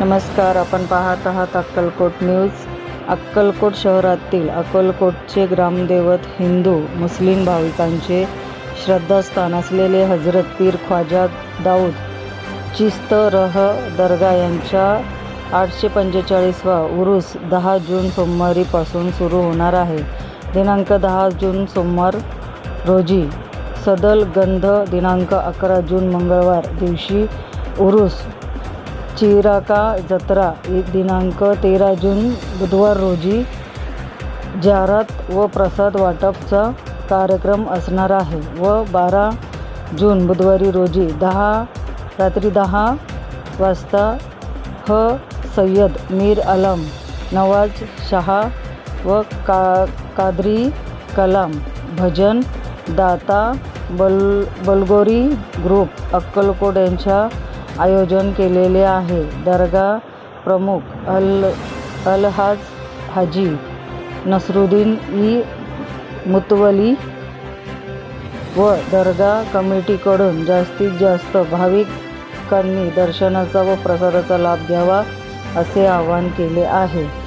नमस्कार आपण पाहत आहात अक्कलकोट न्यूज. अक्कलकोट शहरातील अक्कलकोटचे ग्रामदैवत हिंदू मुस्लिम भाविकांचे श्रद्धास्थान असलेले हजरत पीर ख्वाजा दाऊद चिस्त रह दर्गा यांच्या आठशे पंचेचाळीसवा उरूस दहा जून सोमवारीपासून सुरू होणार आहे. दिनांक दहा जून सोमवार रोजी सदल गंध दिनांक अकरा जून मंगळवार दिवशी उरूस चिराका जत्रा एक दिनांक तेरा जून बुधवार रोजी जारात व प्रसाद वाटपचा कार्यक्रम असणार आहे व बारा जून बुधवारी रोजी दहा रात्री दहा वाजता ह सय्यद मीर आलम नवाज शहा व का कादरी कलाम भजन दाता बल बलगोरी ग्रुप अक्कलकोट यांच्या आयोजन केलेले आहे. दर्गा प्रमुख अल अलहाज हाजी नसरुद्दीन ई मुतवली व दर्गा कमिटीकडून जास्तीत जास्त भाविकांनी दर्शनाचा व प्रसादाचा लाभ घ्यावा असे आवाहन केले आहे.